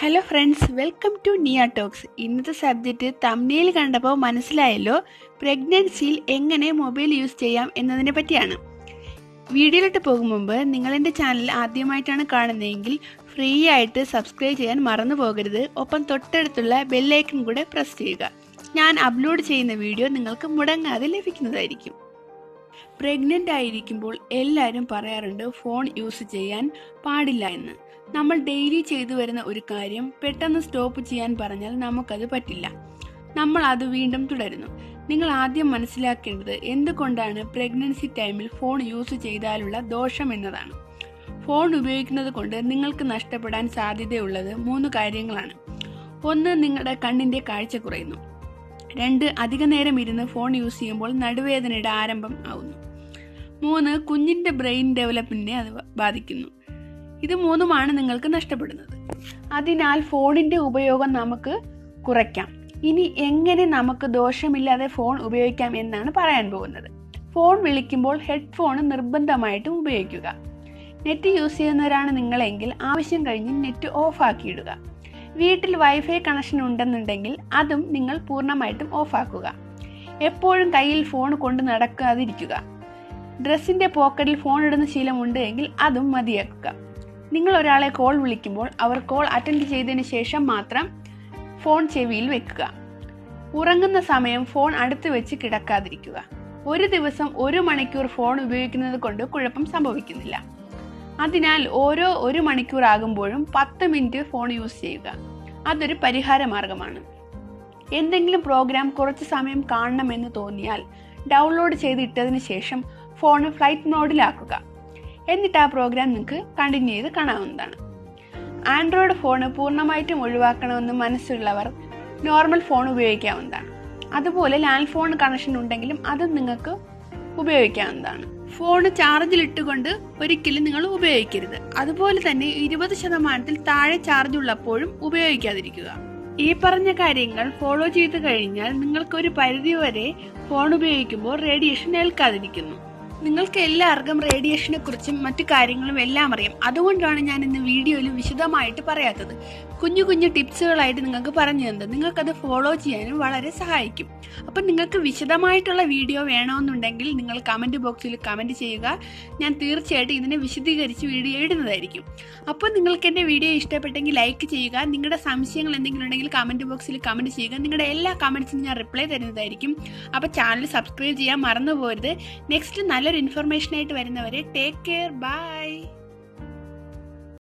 Hello friends welcome to Niya talks ഇന്നത്തെ subject തമ്മിൽ കണ്ടപ്പോൾ മനസ്സിലായല്ലോ പ്രഗ്നൻസിയിൽ എങ്ങനെ മൊബൈൽ യൂസ് ചെയ്യാം എന്നതിനെ പറ്റിയാണ്. വീഡിയോയിലോട്ട് പോകും മുമ്പ് നിങ്ങൾ ചാനൽ ആദ്യമായിട്ടാണ് കാണുന്നതെങ്കിൽ ഫ്രീ ആയിട്ട് സബ്സ്ക്രൈബ് ചെയ്യാൻ മറന്നു പോകരുത്. ഒപ്പം തൊട്ടടുത്തുള്ള ബെല്ലൈക്കൺ കൂടെ പ്രസ് ചെയ്യുക. ഞാൻ അപ്ലോഡ് ചെയ്യുന്ന വീഡിയോ നിങ്ങൾക്ക് മുടങ്ങാതെ ലഭിക്കുന്നതായിരിക്കും. പ്രഗ്നന്റ് ആയിരിക്കുമ്പോൾ എല്ലാവരും പറയാറുണ്ട് ഫോൺ യൂസ് ചെയ്യാൻ പാടില്ല എന്ന്. നമ്മൾ ഡെയിലി ചെയ്തു വരുന്ന ഒരു കാര്യം പെട്ടെന്ന് സ്റ്റോപ്പ് ചെയ്യാൻ പറഞ്ഞാൽ നമുക്കത് പറ്റില്ല. നമ്മൾ അത് വീണ്ടും തുടരുന്നു. നിങ്ങൾ ആദ്യം മനസ്സിലാക്കേണ്ടത് എന്തുകൊണ്ടാണ് പ്രഗ്നൻസി ടൈമിൽ ഫോൺ യൂസ് ചെയ്താലുള്ള ദോഷം എന്നതാണ്. ഫോൺ ഉപയോഗിക്കുന്നത് കൊണ്ട് നിങ്ങൾക്ക് നഷ്ടപ്പെടാൻ സാധ്യതയുള്ളത് മൂന്ന് കാര്യങ്ങളാണ്. ഒന്ന് നിങ്ങളുടെ കണ്ണിന്റെ കാഴ്ച കുറയുന്നു. രണ്ട് അധിക നേരം ഇരുന്ന് ഫോൺ യൂസ് ചെയ്യുമ്പോൾ നടുവേദനയുടെ ആരംഭം ആവുന്നു. മൂന്ന് കുഞ്ഞിന്റെ ബ്രെയിൻ ഡെവലപ്മെന്റിനെ അത് ബാധിക്കുന്നു. ഇത് മൂന്നുമാണ് നിങ്ങൾക്ക് നഷ്ടപ്പെടുന്നത്. അതിനാൽ ഫോണിന്റെ ഉപയോഗം നമുക്ക് കുറയ്ക്കാം. ഇനി എങ്ങനെ നമുക്ക് ദോഷമില്ലാതെ ഫോൺ ഉപയോഗിക്കാം എന്നാണ് പറയാൻ പോകുന്നത്. ഫോൺ വിളിക്കുമ്പോൾ ഹെഡ്ഫോൺ നിർബന്ധമായിട്ടും ഉപയോഗിക്കുക. നെറ്റ് യൂസ് ചെയ്യുന്നവരാണ് നിങ്ങളെങ്കിൽ ആവശ്യം കഴിഞ്ഞ് നെറ്റ് ഓഫ് ആക്കിയിടുക. വീട്ടിൽ വൈഫൈ കണക്ഷൻ ഉണ്ടെന്നുണ്ടെങ്കിൽ അതും നിങ്ങൾ പൂർണമായിട്ടും ഓഫാക്കുക. എപ്പോഴും കയ്യിൽ ഫോൺ കൊണ്ട് നടക്കാതിരിക്കുക. ഡ്രസ്സിന്റെ പോക്കറ്റിൽ ഫോൺ ഇടുന്ന ശീലമുണ്ട് എങ്കിൽ അതും മതിയാക്കുക. നിങ്ങൾ ഒരാളെ കോൾ വിളിക്കുമ്പോൾ അവർ കോൾ അറ്റൻഡ് ചെയ്തതിന് ശേഷം മാത്രം ഫോൺ ചെവിയിൽ വെക്കുക. ഉറങ്ങുന്ന സമയം ഫോൺ അടുത്ത് വെച്ച് കിടക്കാതിരിക്കുക. ഒരു ദിവസം ഒരു മണിക്കൂർ ഫോൺ ഉപയോഗിക്കുന്നത് കൊണ്ട് കുഴപ്പം സംഭവിക്കുന്നില്ല. അതിനാൽ ഓരോ ഒരു മണിക്കൂർ ആകുമ്പോഴും പത്ത് മിനിറ്റ് ഫോൺ യൂസ് ചെയ്യുക. അതൊരു പരിഹാര മാർഗമാണ് എന്തെങ്കിലും പ്രോഗ്രാം കുറച്ച് സമയം കാണണമെന്ന് തോന്നിയാൽ ഡൗൺലോഡ് ചെയ്തിട്ടതിന് ശേഷം ഫോൺ ഫ്ലൈറ്റ് മോഡിലാക്കുക. എന്നിട്ട് ആ പ്രോഗ്രാം നിങ്ങൾക്ക് കണ്ടിന്യൂ ചെയ്ത് കാണാവുന്നതാണ്. ആൻഡ്രോയിഡ് ഫോൺ പൂർണമായിട്ടും ഒഴിവാക്കണമെന്ന് മനസ്സുള്ളവർ നോർമൽ ഫോൺ ഉപയോഗിക്കാവുന്നതാണ്. അതുപോലെ ലാൻഡ് ഫോൺ കണക്ഷൻ ഉണ്ടെങ്കിലും അതും നിങ്ങൾക്ക് ഉപയോഗിക്കാവുന്നതാണ്. ഫോൺ ചാർജിലിട്ടുകൊണ്ട് ഒരിക്കലും നിങ്ങൾ ഉപയോഗിക്കരുത്. അതുപോലെ തന്നെ ഇരുപത് ശതമാനത്തിൽ താഴെ ചാർജ് ഉള്ളപ്പോഴും ഉപയോഗിക്കാതിരിക്കുക. ഈ പറഞ്ഞ കാര്യങ്ങൾ ഫോളോ ചെയ്ത് കഴിഞ്ഞാൽ നിങ്ങൾക്ക് ഒരു പരിധി വരെ ഫോൺ ഉപയോഗിക്കുമ്പോൾ റേഡിയേഷൻ ഏൽക്കാതിരിക്കുന്നു. നിങ്ങൾക്ക് എല്ലാവർക്കും റേഡിയേഷനെ കുറിച്ചും മറ്റു കാര്യങ്ങളും എല്ലാം അറിയാം. അതുകൊണ്ടാണ് ഞാൻ ഇന്ന് വീഡിയോയിൽ വിശദമായിട്ട് പറയാത്തത്. കുഞ്ഞു കുഞ്ഞു ടിപ്സുകളായിട്ട് നിങ്ങൾക്ക് പറഞ്ഞു തന്നത്. നിങ്ങൾക്കത് ഫോളോ ചെയ്യാനും വളരെ സഹായിക്കും. അപ്പം നിങ്ങൾക്ക് വിശദമായിട്ടുള്ള വീഡിയോ വേണമെന്നുണ്ടെങ്കിൽ നിങ്ങൾ കമന്റ് ബോക്സിൽ കമന്റ് ചെയ്യുക. ഞാൻ തീർച്ചയായിട്ടും ഇതിനെ വിശദീകരിച്ച് വീഡിയോ ഇടുന്നതായിരിക്കും. അപ്പോൾ നിങ്ങൾക്ക് എന്റെ വീഡിയോ ഇഷ്ടപ്പെട്ടെങ്കിൽ ലൈക്ക് ചെയ്യുക. നിങ്ങളുടെ സംശയങ്ങൾ എന്തെങ്കിലും ഉണ്ടെങ്കിൽ കമന്റ് ബോക്സിൽ കമന്റ് ചെയ്യുക. നിങ്ങളുടെ എല്ലാ കമന്റ്സിനും ഞാൻ റിപ്ലൈ തരുന്നതായിരിക്കും. അപ്പോൾ ചാനൽ സബ്സ്ക്രൈബ് ചെയ്യാൻ മറന്നു പോരുത് നെക്സ്റ്റ് നല്ലൊരു ഇൻഫർമേഷനായിട്ട് വരുന്നവരെ ടേക്ക് കെയർ ബൈ